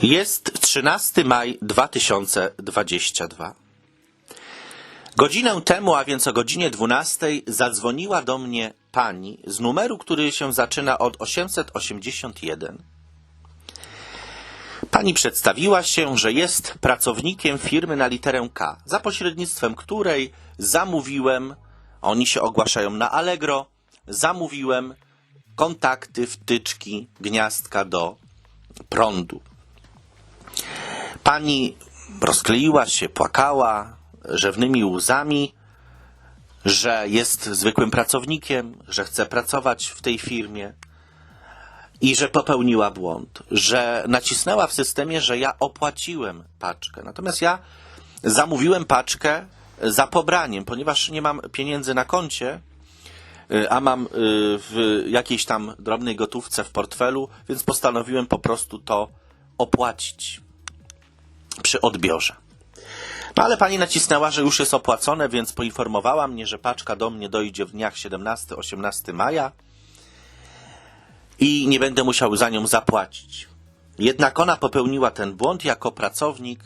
Jest 13 maj 2022. Godzinę temu, a więc o godzinie 12, zadzwoniła do mnie pani z numeru, który się zaczyna od 881. Pani przedstawiła się, że jest pracownikiem firmy na literę K, za pośrednictwem której zamówiłem, oni się ogłaszają na Allegro, zamówiłem kontakty, wtyczki, gniazdka do prądu. Pani rozkleiła się, płakała rzewnymi łzami, że jest zwykłym pracownikiem, że chce pracować w tej firmie i że popełniła błąd, że nacisnęła w systemie, że ja opłaciłem paczkę. Natomiast ja zamówiłem paczkę za pobraniem, ponieważ nie mam pieniędzy na koncie, y, a mam y, w jakiejś tam drobnej gotówce w portfelu, więc postanowiłem po prostu to opłacić przy odbiorze. No ale pani nacisnęła, że już jest opłacone, więc poinformowała mnie, że paczka do mnie dojdzie w dniach 17-18 maja i nie będę musiał za nią zapłacić. Jednak ona popełniła ten błąd jako pracownik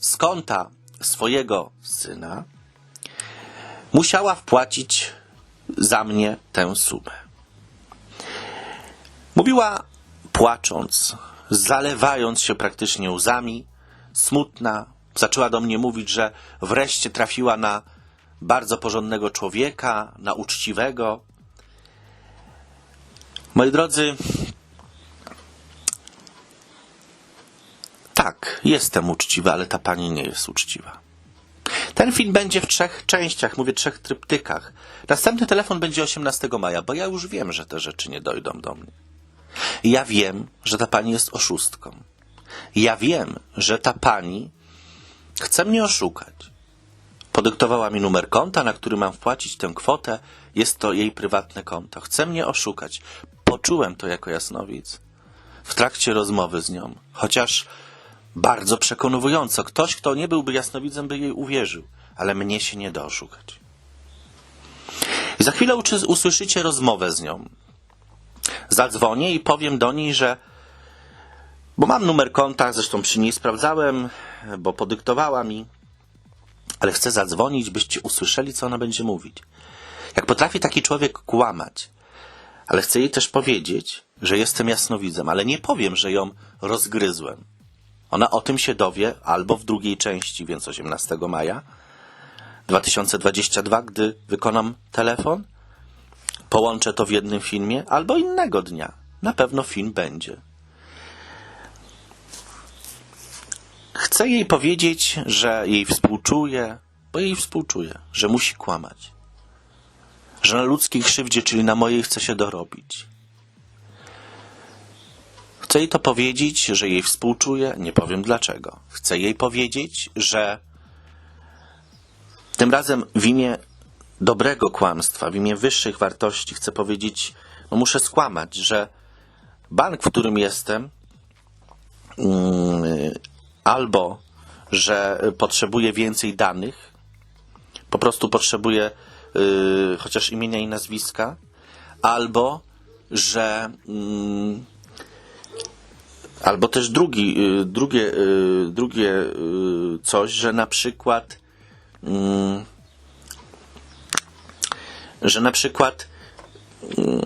z konta swojego syna. Musiała wpłacić za mnie tę sumę. Mówiła płacząc, zalewając się praktycznie łzami, smutna. Zaczęła do mnie mówić, że wreszcie trafiła na bardzo porządnego człowieka, na uczciwego. Moi drodzy, tak, jestem uczciwy, ale ta pani nie jest uczciwa. Ten film będzie w trzech częściach, mówię trzech tryptykach. Następny telefon będzie 18 maja, bo ja już wiem, że te rzeczy nie dojdą do mnie. Ja wiem, że ta pani jest oszustką. Ja wiem, że ta pani chce mnie oszukać. Podyktowała mi numer konta, na który mam wpłacić tę kwotę. Jest to jej prywatne konto. Chce mnie oszukać. Poczułem to jako jasnowic w trakcie rozmowy z nią. Chociaż bardzo przekonująco. Ktoś, kto nie byłby jasnowidzem, by jej uwierzył. Ale mnie się nie da oszukać. I za chwilę usłyszycie rozmowę z nią. Zadzwonię i powiem do niej, że bo mam numer konta, zresztą przy niej sprawdzałem, bo podyktowała mi, ale chcę zadzwonić, byście usłyszeli, co ona będzie mówić. Jak potrafi taki człowiek kłamać, ale chcę jej też powiedzieć, że jestem jasnowidzem, ale nie powiem, że ją rozgryzłem. Ona o tym się dowie albo w drugiej części, więc 18 maja 2022, gdy wykonam telefon, połączę to w jednym filmie, albo innego dnia. Na pewno film będzie. Chcę jej powiedzieć, że jej współczuję, bo jej współczuję, że musi kłamać. Że na ludzkiej krzywdzie, czyli na mojej, chce się dorobić. Chcę jej to powiedzieć, że jej współczuję, nie powiem dlaczego. Chcę jej powiedzieć, że tym razem w imię dobrego kłamstwa, w imię wyższych wartości chcę powiedzieć, no muszę skłamać, że bank, w którym jestem, mm, albo że potrzebuje więcej danych, po prostu potrzebuje y, chociaż imienia i nazwiska, albo że mm, albo też drugi, y, drugie, y, drugie y, coś, że na przykład mm, że na przykład mm,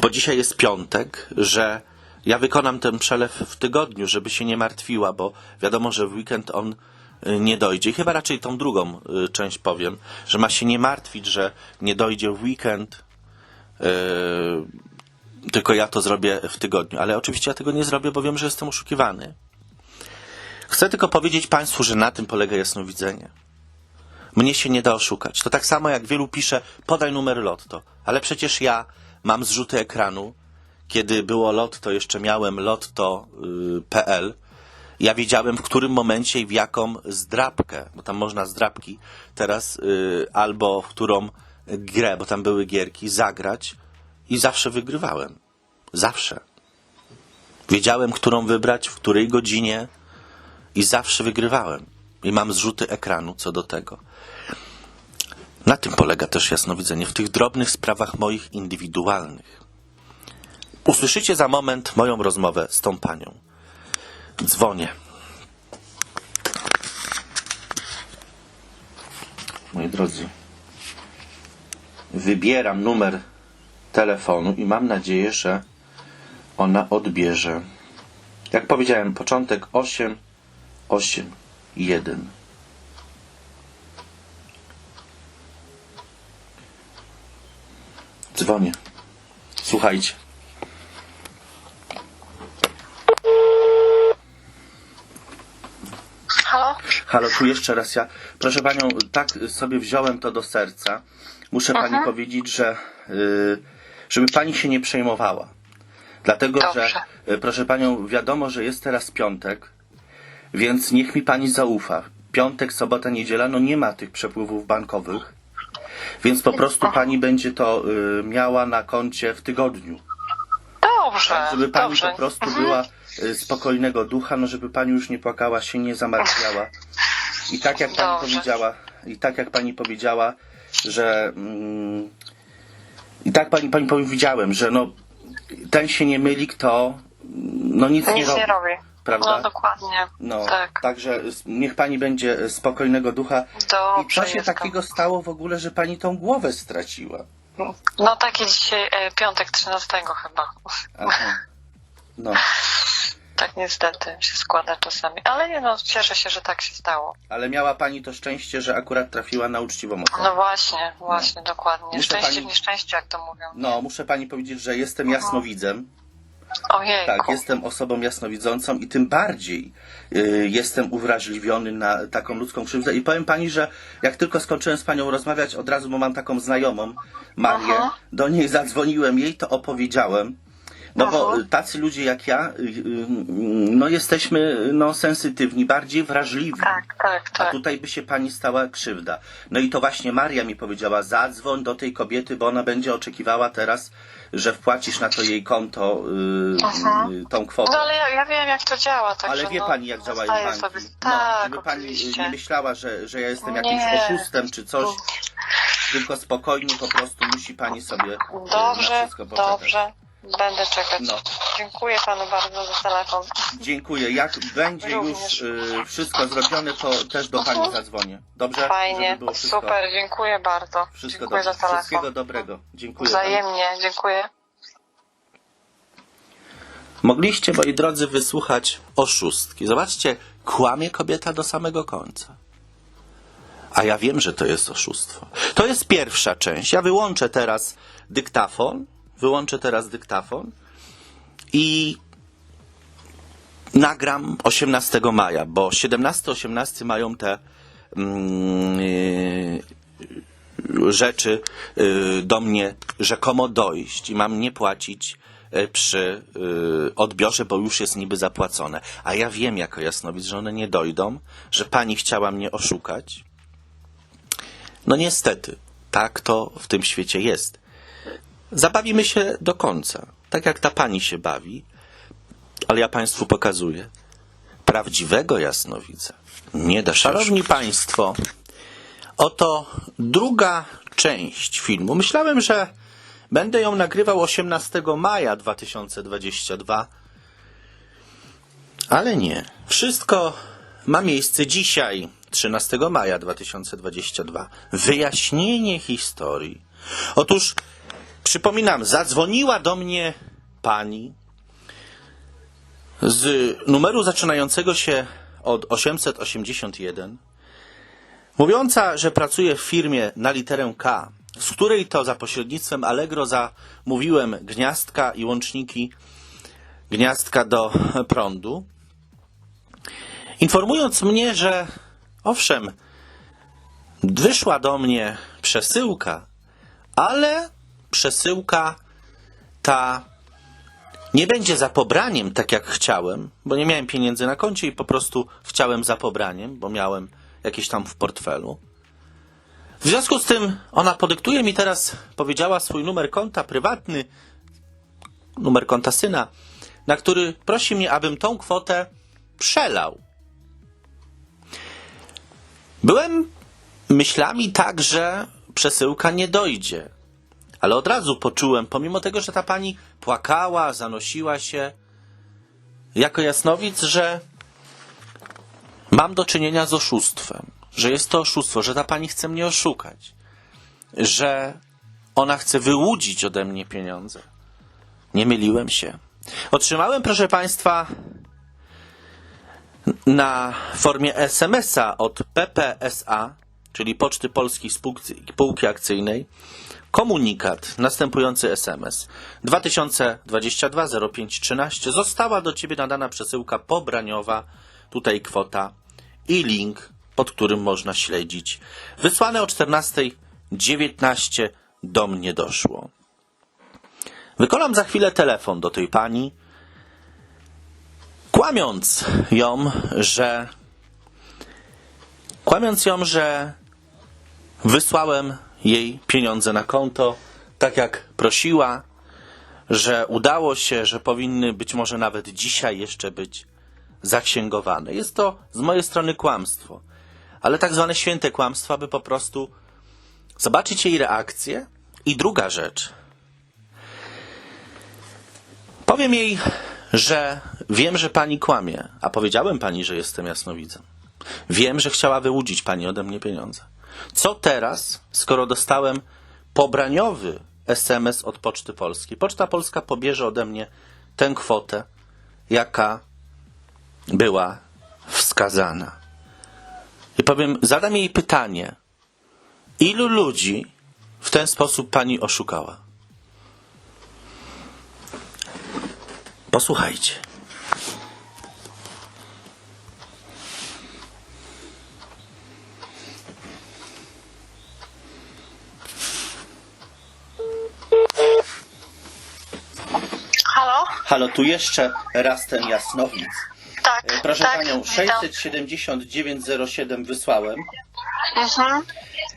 bo dzisiaj jest piątek, że ja wykonam ten przelew w tygodniu, żeby się nie martwiła, bo wiadomo, że w weekend on y, nie dojdzie. I chyba raczej tą drugą y, część powiem, że ma się nie martwić, że nie dojdzie w weekend, yy, tylko ja to zrobię w tygodniu. Ale oczywiście ja tego nie zrobię, bo wiem, że jestem oszukiwany. Chcę tylko powiedzieć Państwu, że na tym polega jasnowidzenie. Mnie się nie da oszukać. To tak samo jak wielu pisze, podaj numer lotto. Ale przecież ja mam zrzuty ekranu. Kiedy było lotto, jeszcze miałem lotto.pl. Ja wiedziałem, w którym momencie i w jaką zdrabkę, bo tam można zdrabki teraz, y, albo w którą grę, bo tam były gierki, zagrać i zawsze wygrywałem. Zawsze. Wiedziałem, którą wybrać, w której godzinie i zawsze wygrywałem. I mam zrzuty ekranu co do tego. Na tym polega też jasnowidzenie, w tych drobnych sprawach moich indywidualnych. Usłyszycie za moment moją rozmowę z tą panią. Dzwonię. Moi drodzy, wybieram numer telefonu i mam nadzieję, że ona odbierze. Jak powiedziałem, początek 8, 8, 1. Dzwonię. Słuchajcie. Halo? Tu jeszcze raz ja. Proszę panią, tak sobie wziąłem to do serca. Muszę pani Aha. powiedzieć, że y, żeby pani się nie przejmowała. Dlatego, Dobrze. że y, proszę panią, wiadomo, że jest teraz piątek, więc niech mi pani zaufa. Piątek, sobota, niedziela, no nie ma tych przepływów bankowych, więc po prostu pani będzie to y, miała na koncie w tygodniu. Dobrze, Tak, żeby pani dobrze. po prostu Mhm. była spokojnego ducha, no żeby pani już nie płakała, się nie zamartwiała. I tak jak pani Dobrze. powiedziała, i tak jak pani powiedziała, że mm, i tak pani, pani powiedziałem, że no ten się nie myli, kto no nic, nie Nic robi. nie robi. Prawda? No dokładnie. No, Tak. Także niech pani będzie spokojnego ducha. I Dobrze co się jestem. takiego stało w ogóle, że pani tą głowę straciła? No taki dzisiaj e, piątek 13 chyba. Aha. No, Tak niestety się składa czasami. Ale nie no, cieszę się, że tak się stało. ale miała pani to szczęście, że akurat trafiła na uczciwą osobę. No właśnie, właśnie, dokładnie. Muszę Szczęście pani- w nieszczęściu, jak to mówią. No, muszę pani powiedzieć, że jestem jasnowidzem. Ojej. Tak, jestem osobą jasnowidzącą i tym bardziej y, jestem uwrażliwiony na taką ludzką krzywdę. I powiem pani, że jak tylko skończyłem z panią rozmawiać, od razu, bo mam taką znajomą, Marię, do niej zadzwoniłem, jej to opowiedziałem. No bo Aha. y, tacy ludzie jak ja, y, y, no jesteśmy no, sensytywni, bardziej wrażliwi. Tak, tak, A tak. tutaj by się pani stała krzywda. No i to właśnie Maria mi powiedziała, zadzwoń do tej kobiety, bo ona będzie oczekiwała teraz, że wpłacisz na to jej konto y, Aha. y, tą kwotę. No ale ja, ja wiem, jak to działa. Także, Ale wie no, pani, jak działają banki. Sobie... No, Tak, żeby pani oczywiście. nie myślała, że, że ja jestem Nie. jakimś oszustem czy coś, tylko spokojnie po prostu musi pani sobie y, na Dobrze, wszystko dobrze. Będę czekać. No. Dziękuję panu bardzo za telefon. Dziękuję. Jak będzie Również. już y, wszystko zrobione, to też do pani Mhm. zadzwonię. Dobrze? Fajnie, Żeby było wszystko, super, dziękuję bardzo. Wszystko dziękuję dobrze. za telefon. Wszystkiego dobrego. Dziękuję. pani. Wzajemnie, dziękuję. Mogliście, moi drodzy, wysłuchać oszustki. Zobaczcie, kłamie kobieta do samego końca. A ja wiem, że to jest oszustwo. To jest pierwsza część. Ja wyłączę teraz dyktafon. Wyłączę teraz dyktafon i nagram 18 maja, bo 17-18 mają te yy, rzeczy y, do mnie rzekomo dojść i mam nie płacić y, przy y, odbiorze, bo już jest niby zapłacone. A ja wiem jako jasnowic, że one nie dojdą, że pani chciała mnie oszukać. No niestety, tak to w tym świecie jest. Zabawimy się do końca, tak jak ta pani się bawi, ale ja państwu pokazuję. Prawdziwego jasnowidza nie da się Szanowni Państwo, Oto druga część filmu. Myślałem, że będę ją nagrywał 18 maja 2022, ale nie. Wszystko ma miejsce dzisiaj, 13 maja 2022. Wyjaśnienie historii. Otóż, przypominam, zadzwoniła do mnie pani z numeru zaczynającego się od 881 mówiąca, że pracuje w firmie na literę K, z której to za pośrednictwem Allegro zamówiłem gniazdka i łączniki gniazdka do prądu, informując mnie, że owszem, wyszła do mnie przesyłka, ale przesyłka ta nie będzie za pobraniem, tak jak chciałem, bo nie miałem pieniędzy na koncie i po prostu chciałem za pobraniem, bo miałem jakieś tam w portfelu. W związku z tym ona podyktuje mi teraz, powiedziała swój numer konta prywatny, numer konta syna, na który prosi mnie, abym tą kwotę przelał. Byłem myślami tak, że przesyłka nie dojdzie, Ale od razu poczułem, pomimo tego, że ta pani płakała, zanosiła się, jako jasnowic, że mam do czynienia z oszustwem, że jest to oszustwo, że ta pani chce mnie oszukać, że ona chce wyłudzić ode mnie pieniądze. Nie myliłem się. Otrzymałem, proszę Państwa, na formie SMS-a od PPSA, czyli Poczty Polskiej Spółki, Akcyjnej, komunikat, następujący SMS. 2022 05 13 została do Ciebie nadana przesyłka pobraniowa, tutaj kwota i link, pod którym można śledzić. Wysłane o 14.19 do mnie doszło. Wykonam za chwilę telefon do tej pani, kłamiąc ją, że kłamiąc ją, że wysłałem jej pieniądze na konto, tak jak prosiła, że udało się, że powinny być może nawet dzisiaj jeszcze być zaksięgowane. Jest to z mojej strony kłamstwo, ale tak zwane święte kłamstwo, aby po prostu zobaczyć jej reakcję. I druga rzecz. Powiem jej, że wiem, że pani kłamie, a powiedziałem pani, że jestem jasnowidzem. Wiem, że chciała wyłudzić pani ode mnie pieniądze. Co teraz, skoro dostałem pobraniowy SMS od Poczty Polskiej? Poczta Polska pobierze ode mnie tę kwotę, jaka była wskazana. I powiem, zadam jej pytanie, ilu ludzi w ten sposób pani oszukała? Posłuchajcie. Halo? Tu jeszcze raz ten jasnowic. Tak, E, Proszę tak, panią, witam. 67907 wysłałem. Mhm.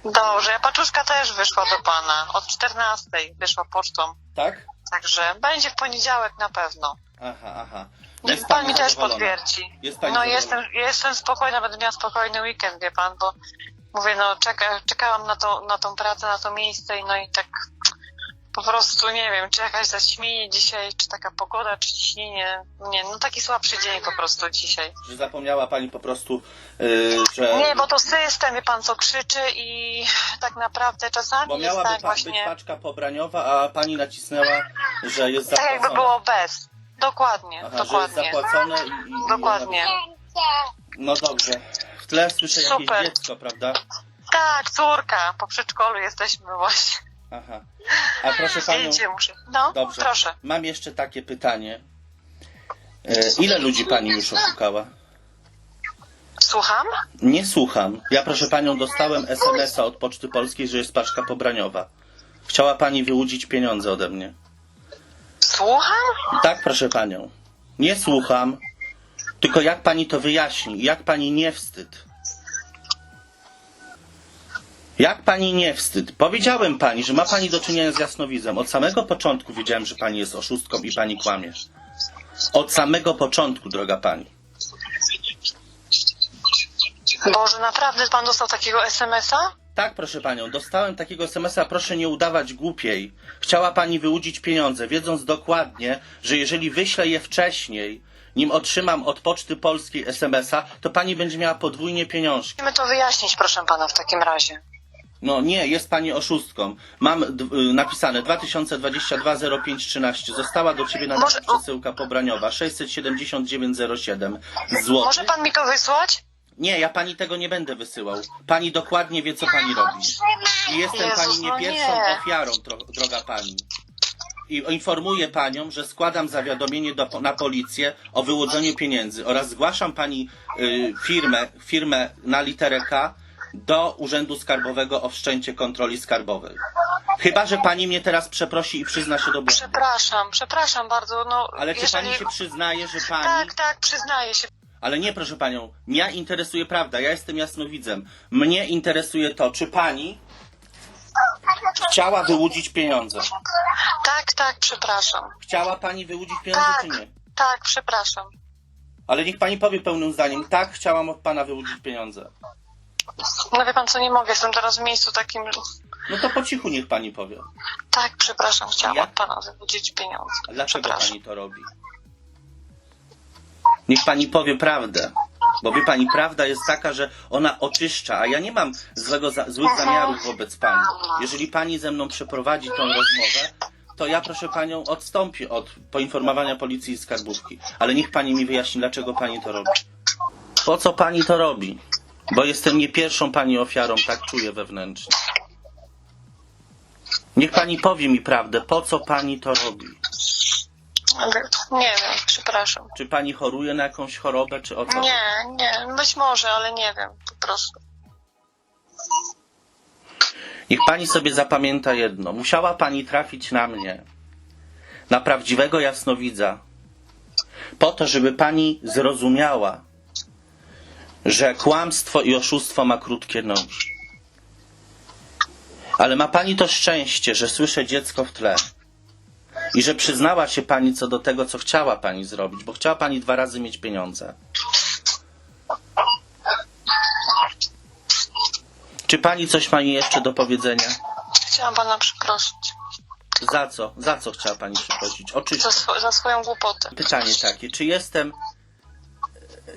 Dobrze, paczuszka też wyszła do pana. Od 14 wyszła pocztą. Tak? Także będzie w poniedziałek na pewno. Aha, aha. Niech Jest pan mi też zadowolona? potwierdzi. Jest pani no zadowolona? jestem, jestem spokojna, będę miała spokojny weekend, wie pan, bo mówię, no czeka, czekałam na, to, na tą pracę, na to miejsce i no i tak po prostu nie wiem, czy jakaś zaćmienie dzisiaj, czy taka pogoda, czy ciśnienie. Nie, no taki słabszy dzień po prostu dzisiaj. Że zapomniała pani po prostu, yy, że... Nie, bo to system, wie pan, co krzyczy i tak naprawdę czasami Bo jest tak pa- właśnie, być paczka pobraniowa, a pani nacisnęła, że jest tak zapłacone. jakby było bez. Dokładnie, Aha, dokładnie. że jest zapłacone i... i Dokładnie. No dobrze. W tle słyszę jakieś Super. dziecko, prawda? Tak, córka, po przedszkolu jesteśmy właśnie. Aha. A proszę panią... Muszę. No, Dobrze. proszę. Mam jeszcze takie pytanie. E, ile ludzi pani już oszukała? Słucham? Nie słucham. Ja, proszę panią, dostałem SMS-a od Poczty Polskiej, że jest paczka pobraniowa. Chciała pani wyłudzić pieniądze ode mnie. Słucham? Tak, proszę panią. Nie słucham. Tylko jak pani to wyjaśni? Jak pani nie wstyd? Jak pani nie wstyd? Powiedziałem pani, że ma pani do czynienia z jasnowidzem. Od samego początku wiedziałem, że pani jest oszustką i pani kłamie. Od samego początku, droga pani. Boże, naprawdę pan dostał takiego SMS-a? Tak, proszę panią, dostałem takiego SMS-a, proszę nie udawać głupiej. Chciała pani wyłudzić pieniądze, wiedząc dokładnie, że jeżeli wyślę je wcześniej, nim otrzymam od Poczty Polskiej SMS-a, to pani będzie miała podwójnie pieniążki. Musimy to wyjaśnić, proszę pana, w takim razie. No nie, jest pani oszustką. Mam y, napisane 2022 05 13. Została do ciebie nadana Może- przesyłka pobraniowa 67907 zł. Może pan mi to wysłać? Nie, ja pani tego nie będę wysyłał. Pani dokładnie wie, co pani robi. I jestem Jezus, pani nie no pierwszą nie. ofiarą, dro- droga pani. I informuję panią, że składam zawiadomienie do, na policję o wyłudzeniu pieniędzy oraz zgłaszam pani y, firmę, firmę na literę K do Urzędu Skarbowego o wszczęcie kontroli skarbowej. Chyba, że pani mnie teraz przeprosi i przyzna się do błędu. Przepraszam, przepraszam bardzo, no Ale czy jeżeli... pani się przyznaje, że pani... Tak, tak, przyznaję się. Ale nie, proszę panią, mnie interesuje prawda, ja jestem jasnowidzem. Mnie interesuje to, czy pani chciała wyłudzić pieniądze. Tak, tak, przepraszam. Chciała pani wyłudzić pieniądze, Tak, czy nie? tak, przepraszam. Ale niech pani powie pełnym zdaniem, tak, chciałam od pana wyłudzić pieniądze. No wie pan co, nie mogę, jestem teraz w miejscu takim No to po cichu niech pani powie. Tak, przepraszam, chciałam Ja? od pana wyłudzić pieniądze. A dlaczego Przepraszam. pani to robi? Niech pani powie prawdę. Bo wie pani, prawda jest taka, że ona oczyszcza, a ja nie mam złego, za, złych zamiarów wobec pani. Jeżeli pani ze mną przeprowadzi tą rozmowę, to ja proszę panią odstąpię od poinformowania policji i skarbówki. Ale niech pani mi wyjaśni, dlaczego pani to robi. Po co pani to robi? Bo jestem nie pierwszą pani ofiarą, tak czuję wewnętrznie. Niech pani powie mi prawdę, po co pani to robi? Nie wiem, przepraszam. Czy pani choruje na jakąś chorobę, czy o co? Nie, nie, być może, ale nie wiem, po prostu. Niech pani sobie zapamięta jedno. Musiała pani trafić na mnie, na prawdziwego jasnowidza, po to, żeby pani zrozumiała, że kłamstwo i oszustwo ma krótkie nogi. Ale ma pani to szczęście, że słyszę dziecko w tle. I że przyznała się pani co do tego, co chciała pani zrobić, bo chciała pani dwa razy mieć pieniądze. Czy pani coś ma jeszcze do powiedzenia? Chciałam pana przeprosić Za co? Za co chciała pani przeprosić? Oczywiście. za, swo- za swoją głupotę. Pytanie takie, czy jestem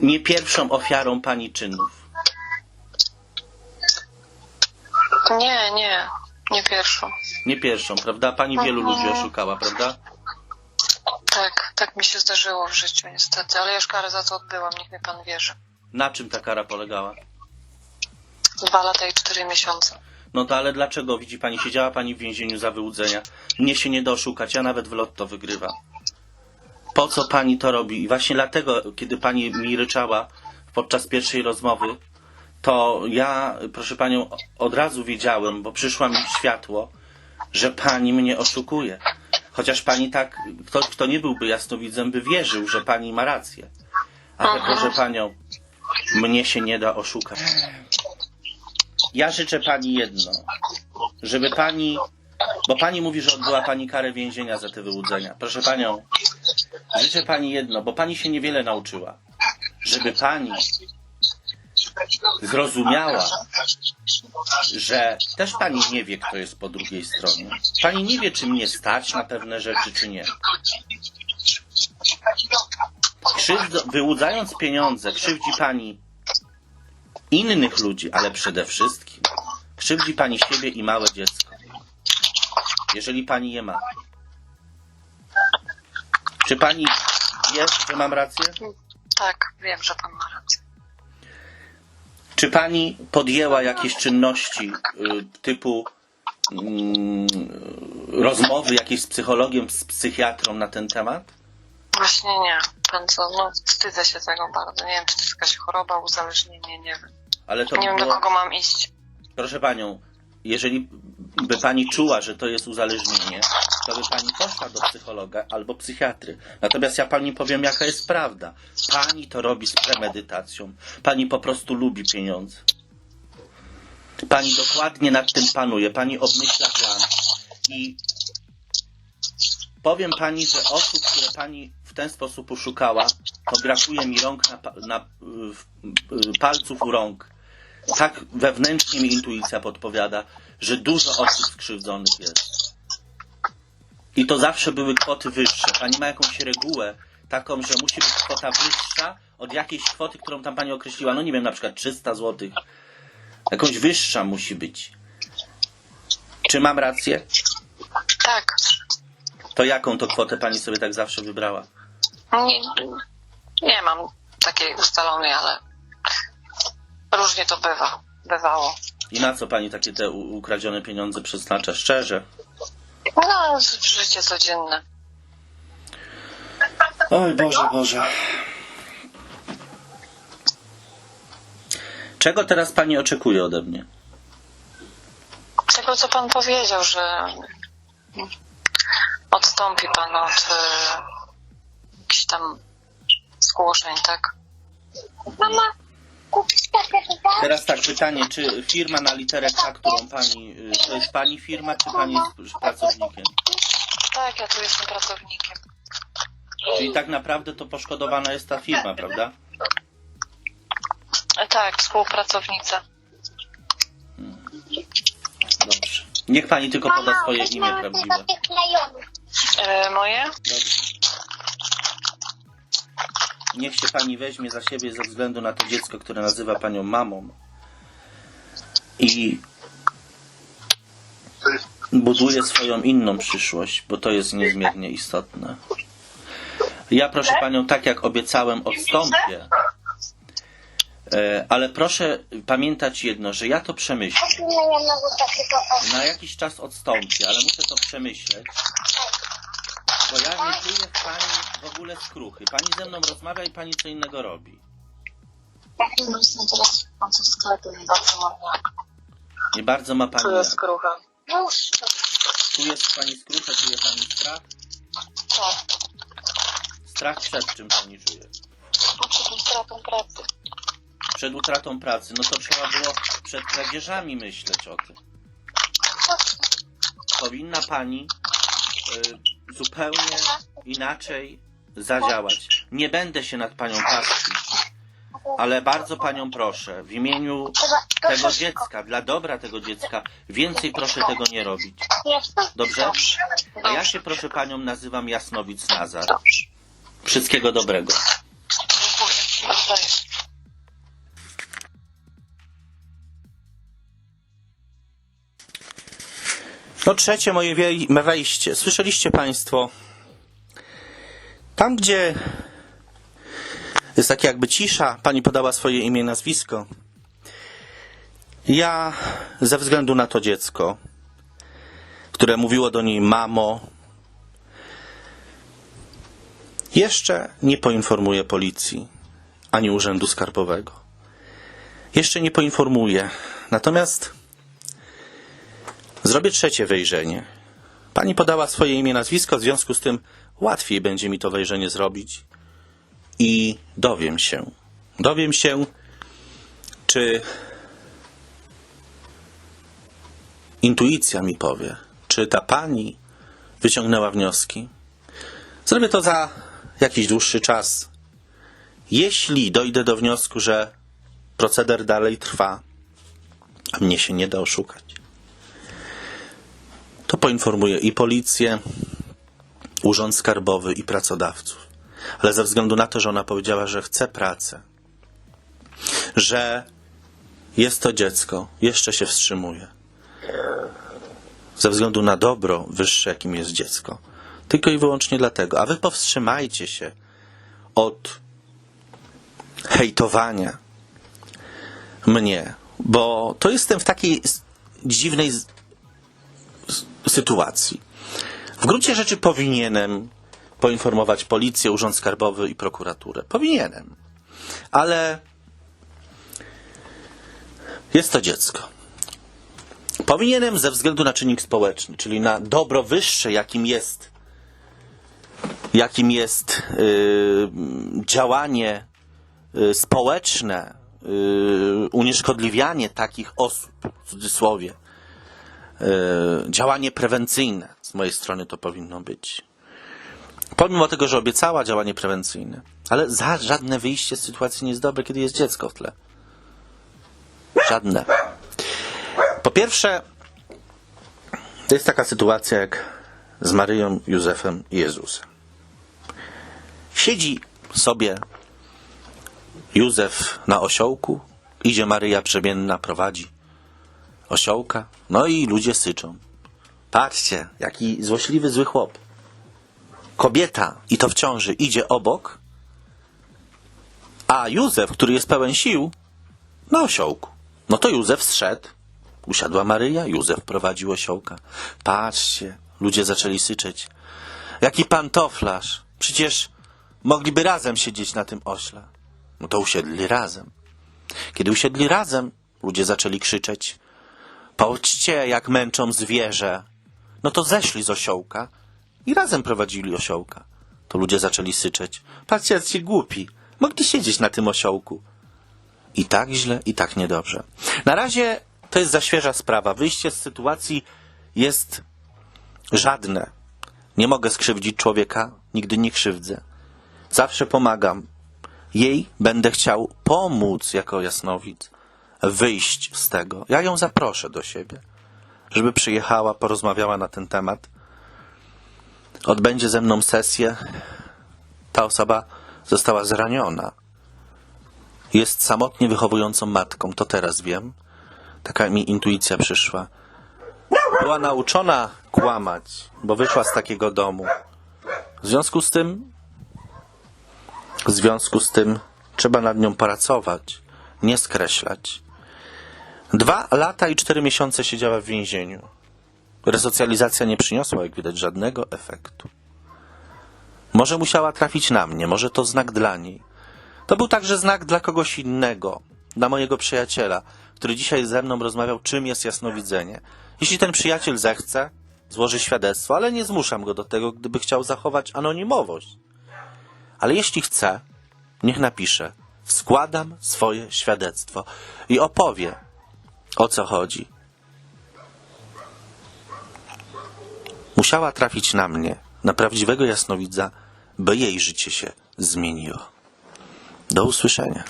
nie pierwszą ofiarą pani czynów? Nie, nie, nie pierwszą. Nie pierwszą, prawda? Pani wielu ludzi oszukała, prawda? Tak, tak mi się zdarzyło w życiu niestety, ale ja już karę za to odbyłam, niech mi pan wierzy. Na czym ta kara polegała? Dwa lata i cztery miesiące. No to ale dlaczego? Widzi pani, siedziała pani w więzieniu za wyłudzenia. Mnie się nie da oszukać, ja nawet w lotto wygrywam. Po co pani to robi? I właśnie dlatego, kiedy pani mi ryczała podczas pierwszej rozmowy, to ja, proszę panią, od razu wiedziałem, bo przyszła mi światło, że pani mnie oszukuje. Chociaż pani tak, ktoś, kto nie byłby jasnowidzem, by wierzył, że pani ma rację. Ale proszę panią, mnie się nie da oszukać. Ja życzę pani jedno, żeby pani, bo pani mówi, że odbyła pani karę więzienia za te wyłudzenia. Proszę panią, życzę pani jedno, bo pani się niewiele nauczyła. Żeby pani zrozumiała, że też pani nie wie, kto jest po drugiej stronie. Pani nie wie, czy mnie stać na pewne rzeczy, czy nie. Krzywd, wyłudzając pieniądze, krzywdzi pani innych ludzi, ale przede wszystkim krzywdzi pani siebie i małe dziecko. Jeżeli pani je ma. Czy pani wie, że mam rację? Tak, wiem, że pan ma rację. Czy pani podjęła jakieś czynności y, typu mm, rozmowy jakieś z psychologiem, z psychiatrą na ten temat? Właśnie nie. Pan co, no wstydzę się tego bardzo. Nie wiem, czy to jest jakaś choroba, uzależnienie, nie wiem. Ale to Nie wiem, do było, kogo mam iść. proszę panią, jeżeli by pani czuła, że to jest uzależnienie, to by pani poszła do psychologa albo psychiatry. Natomiast ja pani powiem, jaka jest prawda. Pani to robi z premedytacją. Pani po prostu lubi pieniądze. Pani dokładnie nad tym panuje. Pani obmyśla plan. I powiem pani, że osób, które pani w ten sposób oszukała, to brakuje mi rąk na, na, palców u rąk. Tak wewnętrznie mi intuicja podpowiada, że dużo osób skrzywdzonych jest. I to zawsze były kwoty wyższe. Pani ma jakąś regułę taką, że musi być kwota wyższa od jakiejś kwoty, którą tam pani określiła. No nie wiem, na przykład 300 zł. Jakąś wyższa musi być. Czy mam rację? Tak. To jaką to kwotę pani sobie tak zawsze wybrała? Nie, nie mam takiej ustalonej, ale różnie to bywa. Bywało. I na co pani takie te ukradzione pieniądze przeznacza? Szczerze. No, życie codzienne. Oj Boże, Boże. Czego teraz pani oczekuje ode mnie? Tego, co pan powiedział, że odstąpi pan od e, jakichś tam zgłoszeń, tak? Mama, kupisz takie Teraz tak, pytanie, czy firma na literę K, którą pani, y, to jest pani firma, czy pani jest pracownikiem? Tak, ja tu jestem pracownikiem. Czyli tak naprawdę to poszkodowana jest ta firma, prawda? Tak, współpracownica. Dobrze. Niech pani tylko poda swoje imię prawdziwe. E, moje? Dobrze. Niech się pani weźmie za siebie ze względu na to dziecko, które nazywa panią mamą. I buduje swoją inną przyszłość, bo to jest niezmiernie istotne. Ja proszę panią, tak jak obiecałem, odstąpię. E, Ale proszę pamiętać jedno, że ja to przemyślę. Na jakiś czas odstąpię, ale muszę to przemyśleć. Bo ja nie czuję w pani w ogóle skruchy. Pani ze mną rozmawia i pani co innego robi. Jak nie myślę teraz w sklepie nie bardzo ładnie. Nie bardzo ma pani. Tu jest krucha. Już to. Tu jest pani skrucha, czuje pani strach. Tak. Strach przed czym pani czuje? Przed stratą pracy. Przed utratą pracy. No to trzeba było przed kradzieżami myśleć o tym. Powinna pani y, zupełnie inaczej zadziałać. Nie będę się nad panią pastwić, ale bardzo panią proszę, w imieniu tego dziecka, dla dobra tego dziecka, więcej proszę tego nie robić. Dobrze? A ja się proszę panią nazywam Jasnowic Nazar. Wszystkiego dobrego. Dziękuję. No trzecie moje wejście. Słyszeliście Państwo? Tam, gdzie jest tak jakby cisza, Pani podała swoje imię i nazwisko. Ja, ze względu na to dziecko, które mówiło do niej mamo, jeszcze nie poinformuję policji ani urzędu skarbowego. Jeszcze nie poinformuję. Natomiast Zrobię trzecie wejrzenie. Pani podała swoje imię, nazwisko, w związku z tym łatwiej będzie mi to wejrzenie zrobić. I dowiem się. Dowiem się, czy intuicja mi powie, czy ta pani wyciągnęła wnioski. Zrobię to za jakiś dłuższy czas. Jeśli dojdę do wniosku, że proceder dalej trwa, a mnie się nie da oszukać, to poinformuję i policję, urząd skarbowy i pracodawców. Ale ze względu na to, że ona powiedziała, że chce pracę, że jest to dziecko, jeszcze się wstrzymuje. Ze względu na dobro wyższe, jakim jest dziecko. Tylko i wyłącznie dlatego. A wy powstrzymajcie się od hejtowania mnie, bo to jestem w takiej dziwnej sytuacji. W gruncie rzeczy powinienem poinformować policję, urząd skarbowy i prokuraturę. Powinienem. Ale jest to dziecko. Powinienem ze względu na czynnik społeczny, czyli na dobro wyższe, jakim jest, jakim jest yy, działanie yy, społeczne, yy, unieszkodliwianie takich osób, w cudzysłowie, działanie prewencyjne z mojej strony to powinno być. Pomimo tego, że obiecała działanie prewencyjne, ale za żadne wyjście z sytuacji nie jest dobre, kiedy jest dziecko w tle. Żadne. Po pierwsze, to jest taka sytuacja jak z Maryją, Józefem i Jezusem. Siedzi sobie Józef na osiołku, idzie Maryja brzemienna, prowadzi osiołka. No i ludzie syczą. Patrzcie, jaki złośliwy, zły chłop. Kobieta, i to w ciąży, idzie obok, a Józef, który jest pełen sił, na osiołku. No to Józef zszedł. Usiadła Maryja, Józef prowadził osiołka. Patrzcie, ludzie zaczęli syczeć. Jaki pantoflarz. Przecież mogliby razem siedzieć na tym ośle. No to usiedli razem. Kiedy usiedli razem, ludzie zaczęli krzyczeć. Patrzcie, jak męczą zwierzę. No to zeszli z osiołka i razem prowadzili osiołka. To ludzie zaczęli syczeć. Patrzcie, jak ci głupi. Mogli siedzieć na tym osiołku. I tak źle, i tak niedobrze. Na razie to jest za świeża sprawa. Wyjście z sytuacji jest żadne. Nie mogę skrzywdzić człowieka, nigdy nie krzywdzę. Zawsze pomagam. Jej będę chciał pomóc jako jasnowic wyjść z tego. Ja ją zaproszę do siebie. żeby przyjechała, porozmawiała na ten temat. Odbędzie ze mną sesję. Ta osoba została zraniona. Jest samotnie wychowującą matką, to teraz wiem. Taka mi intuicja przyszła. Była nauczona kłamać, bo wyszła z takiego domu. W związku z tym, w związku z tym trzeba nad nią pracować, nie skreślać. Dwa lata i cztery miesiące siedziała w więzieniu. Resocjalizacja nie przyniosła, jak widać, żadnego efektu. Może musiała trafić na mnie, może to znak dla niej. To był także znak dla kogoś innego, dla mojego przyjaciela, który dzisiaj ze mną rozmawiał, czym jest jasnowidzenie. Jeśli ten przyjaciel zechce, złoży świadectwo, ale nie zmuszam go do tego, gdyby chciał zachować anonimowość. Ale jeśli chce, niech napisze. Składam swoje świadectwo i opowie, o co chodzi. Musiała trafić na mnie, na prawdziwego jasnowidza, by jej życie się zmieniło. Do usłyszenia.